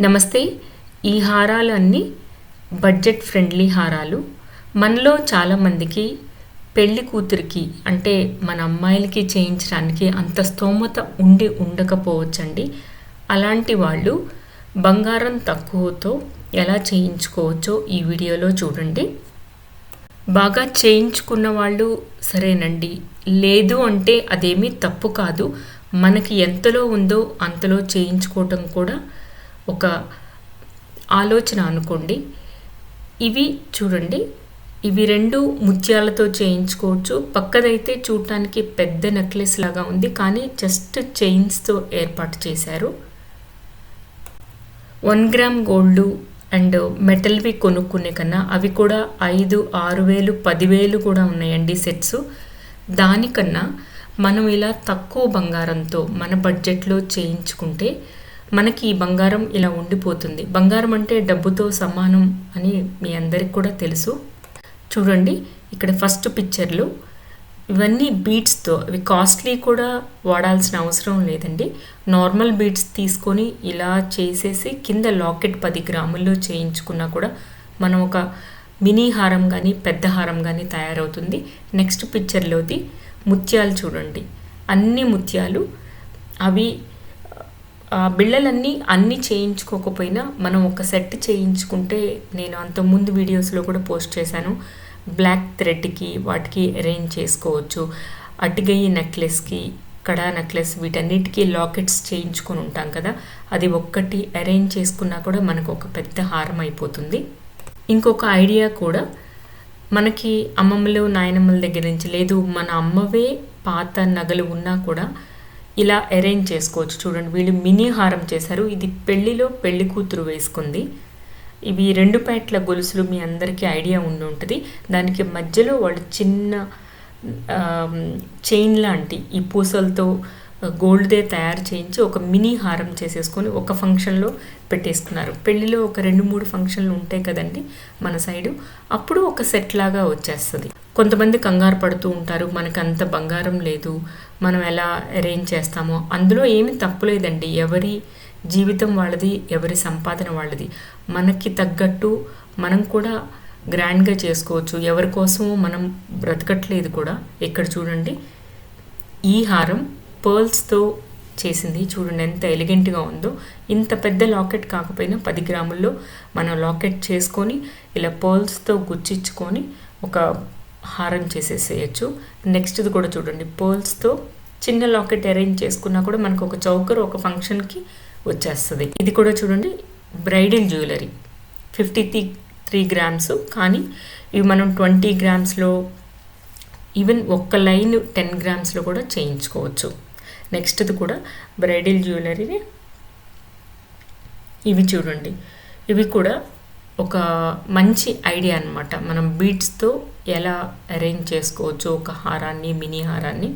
నమస్తే ఈ హారాలు అన్నీ బడ్జెట్ ఫ్రెండ్లీ హారాలు. మనలో చాలామందికి పెళ్ళి కూతురికి అంటే మన అమ్మాయిలకి చేయించడానికి అంత స్తోమత ఉండి ఉండకపోవచ్చండి. అలాంటి వాళ్ళు బంగారం తక్కువతో ఎలా చేయించుకోవచ్చో ఈ వీడియోలో చూడండి. బాగా చేయించుకున్న వాళ్ళు సరేనండి. లేదు అంటే అదేమీ తప్పు కాదు. మనకి ఎంతలో ఉందో అంతలో చేయించుకోవటం కూడా ఒక ఆలోచన అనుకోండి. ఇవి చూడండి. ఇవి రెండు ముత్యాలతో చేయించుకోవచ్చు. పక్కదైతే చూడటానికి పెద్ద నెక్లెస్ లాగా ఉంది. కానీ జస్ట్ చైన్స్తో ఏర్పాటు చేశారు. వన్ గ్రామ్ గోల్డ్ అండ్ మెటల్వి కొనుక్కునే కన్నా అవి కూడా ఐదు ఆరు వేలు పదివేలు కూడా ఉన్నాయండి సెట్స్. దానికన్నా మనం ఇలా తక్కువ బంగారంతో మన బడ్జెట్లో చేయించుకుంటే మనకి ఈ బంగారం ఇలా ఉండిపోతుంది. బంగారం అంటే డబ్బుతో సమానం అని మీ అందరికి కూడా తెలుసు. చూడండి ఇక్కడ ఫస్ట్ పిక్చర్లు ఇవన్నీ బీట్స్తో అవి కాస్ట్లీ కూడా వాడాల్సిన అవసరం లేదండి. నార్మల్ బీట్స్ తీసుకొని ఇలా చేసేసి కింద లాకెట్ పది గ్రాముల్లో చేయించుకున్నా కూడా మనం ఒక మినీ హారం కానీ పెద్ద హారం కానీ తయారవుతుంది. నెక్స్ట్ పిక్చర్లోది ముత్యాలు చూడండి. అన్ని ముత్యాలు. అవి బిళ్ళలన్నీ అన్నీ చేయించుకోకపోయినా మనం ఒక సెట్ చేయించుకుంటే నేను అంతకుముందు వీడియోస్లో కూడా పోస్ట్ చేశాను. బ్లాక్ థ్రెడ్కి వాటికి అరేంజ్ చేసుకోవచ్చు. అటుగయ్యి నెక్లెస్కి కడా నెక్లెస్ వీటన్నిటికీ లాకెట్స్ చేయించుకొని ఉంటాం కదా. అది ఒక్కటి అరేంజ్ చేసుకున్నా కూడా మనకు ఒక పెద్ద హారం అయిపోతుంది. ఇంకొక ఐడియా కూడా మనకి అమ్మమ్మలు నాయనమ్మల దగ్గర నుంచి లేదు మన అమ్మవే పాత నగలు ఉన్నా కూడా ఇలా అరేంజ్ చేసుకోవచ్చు. చూడండి వీళ్ళు మినీ హారం చేశారు. ఇది పెళ్ళిలో పెళ్ళి కూతురు వేసుకుంది. ఇవి రెండు ప్యాట్ల గొలుసులు మీ అందరికీ ఐడియా ఉండి ఉంటుంది. దానికి మధ్యలో వాళ్ళు చిన్న చైన్ లాంటి ఈ పూసలతో గోల్డ్దే తయారు చేయించి ఒక మినీ హారం చేసేసుకొని ఒక ఫంక్షన్లో పెట్టేసుకున్నారు. పెళ్ళిలో ఒక రెండు మూడు ఫంక్షన్లు ఉంటాయి కదండి మన సైడు అప్పుడు ఒక సెట్ లాగా వచ్చేస్తుంది. కొంతమంది కంగారు పడుతూ ఉంటారు మనకు అంత బంగారం లేదు మనం ఎలా అరేంజ్ చేస్తామో. అందులో ఏమి తప్పులేదండి ఎవరి జీవితం వాళ్ళది ఎవరి సంపాదన వాళ్ళది. మనకి తగ్గట్టు మనం కూడా గ్రాండ్గా చేసుకోవచ్చు. ఎవరి కోసమో మనం బ్రతకట్లేదు కూడా. ఇక్కడ చూడండి ఈ హారం పర్ల్స్తో చేసింది. చూడండి ఎంత ఎలిగెంట్గా ఉందో. ఇంత పెద్ద లాకెట్ కాకపోయినా పది గ్రాముల్లో మనం లాకెట్ చేసుకొని ఇలా పర్ల్స్తో గుచ్చిచ్చుకొని ఒక హారం చేసేసేయచ్చు. నెక్స్ట్ది కూడా చూడండి. పర్ల్స్తో చిన్న లాకెట్ అరేంజ్ చేసుకున్నా కూడా మనకు ఒక చౌకర్ ఒక ఫంక్షన్కి వచ్చేస్తుంది. ఇది కూడా చూడండి. Bridal jewellery. Fifty three three grams. కానీ ఇవి మనం ట్వంటీ గ్రామ్స్లో ఈవెన్ ఒక్క లైన్ టెన్ గ్రామ్స్లో కూడా చేయించుకోవచ్చు. నెక్స్ట్ది కూడా బ్రైడల్ జ్యువెలరీ ఇవి చూడండి. ఇవి కూడా ఒక మంచి ఐడియా అనమాట మనం బీట్స్తో ఎలా అరేంజ్ చేసుకోవచ్చు ఒక హారాన్ని మినీ హారాన్ని.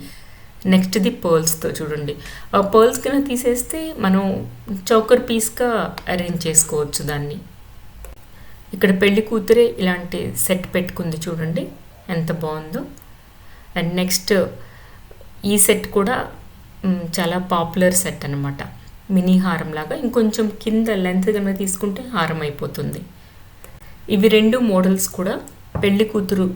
నెక్స్ట్ది పర్ల్స్తో చూడండి. ఆ పర్ల్స్ కింద తీసేస్తే మనం చౌకర్ పీస్గా అరేంజ్ చేసుకోవచ్చు దాన్ని. ఇక్కడ పెళ్ళి కూతురే ఇలాంటి సెట్ పెట్టుకుంది చూడండి ఎంత బాగుందో. అండ్ నెక్స్ట్ ఈ సెట్ కూడా చాలా పాపులర్ సెట్ అనమాట మినీ హారం లాగా ఇంకొంచెం కింద లెంత్ కనుక తీసుకుంటే హారం అయిపోతుంది. ఇవి రెండు మోడల్స్ కూడా పెళ్ళి కూతురు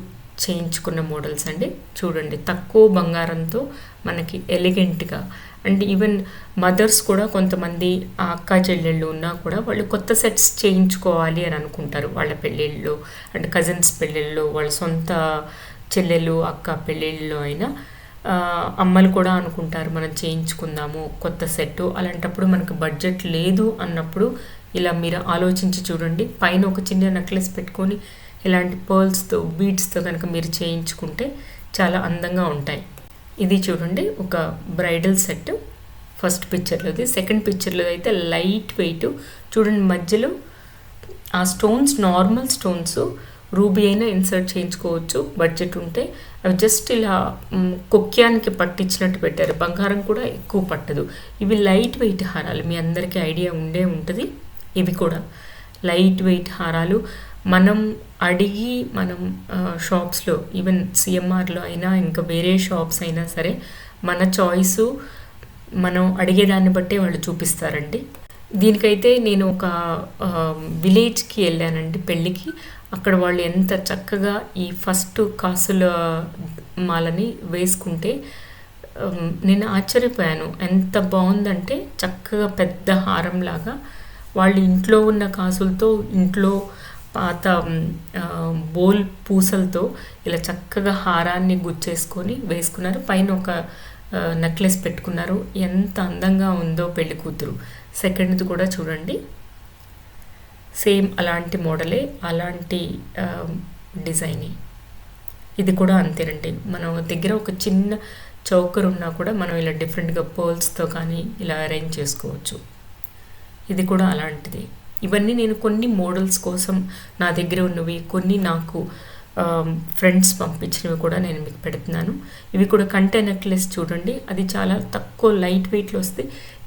చేయించుకున్న మోడల్స్ అండి. చూడండి తక్కువ బంగారంతో మనకి ఎలిగెంట్గా. అండ్ ఈవెన్ మదర్స్ కూడా కొంతమంది ఆ అక్క చెల్లెళ్ళు ఉన్నా కూడా వాళ్ళు కొత్త సెట్స్ చేయించుకోవాలి అని అనుకుంటారు. వాళ్ళ పెళ్ళిళ్ళు అండ్ కజిన్స్ పెళ్ళిళ్ళు వాళ్ళ సొంత చెల్లెలు అక్క పెళ్ళిళ్ళలో అయినా. అమ్మలు కూడా అనుకుంటారు మనం చేయించుకుందాము కొత్త సెట్ అలాంటప్పుడు మనకు బడ్జెట్ లేదు అన్నప్పుడు ఇలా మీరు ఆలోచించి చూడండి. పైన ఒక చిన్న నెక్లెస్ పెట్టుకొని ఇలాంటి పర్ల్స్తో బీడ్స్తో కనుక మీరు చేయించుకుంటే చాలా అందంగా ఉంటాయి. ఇది చూడండి ఒక బ్రైడల్ సెట్ ఫస్ట్ పిక్చర్లోది. సెకండ్ పిక్చర్లో అయితే లైట్ వెయిట్. చూడండి మధ్యలో ఆ స్టోన్స్ నార్మల్ స్టోన్స్ రూబీ అయినా ఇన్సర్ట్ చేయించుకోవచ్చు బడ్జెట్ ఉంటే. అవి జస్ట్ ఇలా కొక్యానికి పట్టించినట్టు పెట్టారు. బంగారం కూడా ఎక్కువ పట్టదు. ఇవి లైట్ వెయిట్ హారాలు. మీ అందరికీ ఐడియా ఉండే ఉంటుంది. ఇవి కూడా లైట్ వెయిట్ హారాలు. మనం అడిగి మనం షాప్స్లో ఈవెన్ సిఎంఆర్లో అయినా ఇంకా వేరే షాప్స్ అయినా సరే మన చాయిస్ మనం అడిగేదాన్ని బట్టే వాళ్ళు చూపిస్తారండి. దీనికైతే నేను ఒక విలేజ్కి వెళ్ళానండి పెళ్ళికి. అక్కడ వాళ్ళు ఎంత చక్కగా ఈ ఫస్ట్ కాసుల మాలని వేసుకుంటే నేను ఆశ్చర్యపోయాను. ఎంత బాగుందంటే చక్కగా పెద్ద హారంలాగా వాళ్ళు ఇంట్లో ఉన్న కాసులతో ఇంట్లో పాత బోల్ పూసలతో ఇలా చక్కగా హారాన్ని గుచ్చేసుకొని వేసుకున్నారు. పైన ఒక నెక్లెస్ పెట్టుకున్నారు. ఎంత అందంగా ఉందో పెళ్ళి కూతురు. సెకండ్ది కూడా చూడండి. సేమ్ అలాంటి మోడలే అలాంటి డిజైనే. ఇది కూడా అంతేనండి మనం దగ్గర ఒక చిన్న చౌకర్ ఉన్నా కూడా మనం ఇలా డిఫరెంట్గా పర్ల్స్తో కానీ ఇలా అరేంజ్ చేసుకోవచ్చు. ఇది కూడా అలాంటిది. ఇవన్నీ నేను కొన్ని మోడల్స్ కోసం నా దగ్గర ఉన్నవి కొన్ని నాకు ఫ్రెండ్స్ పంపించినవి కూడా నేను మీకు పెడుతున్నాను. ఇవి కూడా కంటే నెక్లెస్ చూడండి. అది చాలా తక్కువ లైట్ వెయిట్లో వస్తే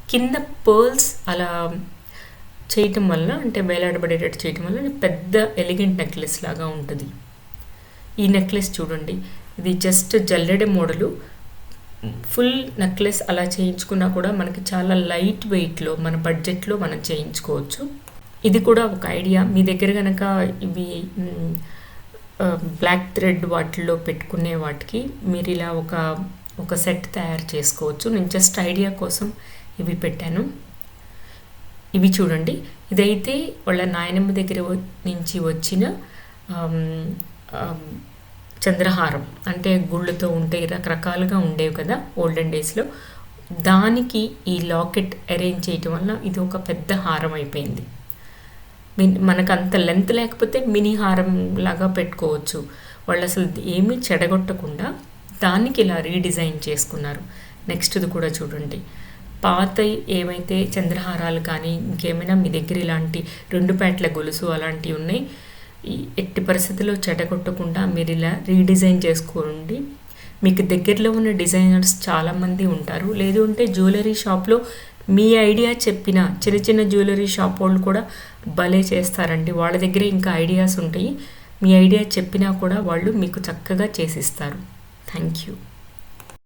కింద పర్ల్స్ అలా చేయటం వల్ల అంటే వేలాడబడేటట్టు చేయటం వల్ల పెద్ద ఎలిగెంట్ నెక్లెస్ లాగా ఉంటుంది. ఈ నెక్లెస్ చూడండి. ఇది జస్ట్ జల్లెడ మోడలు ఫుల్ నెక్లెస్ అలా చేయించుకున్నా కూడా మనకి చాలా లైట్ వెయిట్లో మన బడ్జెట్లో మనం చేయించుకోవచ్చు. ఇది కూడా ఒక ఐడియా మీ దగ్గర కనుక ఇవి బ్లాక్ థ్రెడ్ వాటిల్లో పెట్టుకునే వాటికి మీరు ఇలా ఒక ఒక సెట్ తయారు చేసుకోవచ్చు. నేను జస్ట్ ఐడియా కోసం ఇవి పెట్టాను. ఇవి చూడండి. ఇదైతే వాళ్ళ నాయనమ్మ దగ్గర నుంచి వచ్చిన చంద్రహారం. అంటే గుళ్ళతో ఉంటే రకరకాలుగా ఉండేవి కదా ఓల్డెన్ డేస్లో దానికి ఈ లాకెట్ అరేంజ్ చేయటం వల్ల ఇది ఒక పెద్ద హారం అయిపోయింది. మిన్- మనకు అంత లెంత్ లేకపోతే మినీ హారం లాగా పెట్టుకోవచ్చు. వాళ్ళు అసలు ఏమీ చెడగొట్టకుండా దానికి ఇలా రీడిజైన్ చేసుకున్నారు. నెక్స్ట్ది కూడా చూడండి. పాత ఏమైతే చంద్రహారాలు కానీ ఇంకేమైనా మీ దగ్గర ఇలాంటి రెండు ప్యాట్ల గొలుసు అలాంటివి ఉన్నాయి ఎట్టి పరిస్థితుల్లో చెడగొట్టకుండా మీరు ఇలా రీడిజైన్ చేసుకోండి. మీకు దగ్గరలో ఉన్న డిజైనర్స్ చాలామంది ఉంటారు. లేదు అంటే జ్యువెలరీ షాప్లో మీ ఐడియా చెప్పిన చిన్న చిన్న జ్యువెలరీ షాప్ వాళ్ళు కూడా భలే చేస్తారండి. వాళ్ళ దగ్గర ఇంకా ఐడియాస్ ఉంటాయి. మీ ఐడియా చెప్పినా కూడా వాళ్ళు మీకు చక్కగా చేసిస్తారు. Thank you.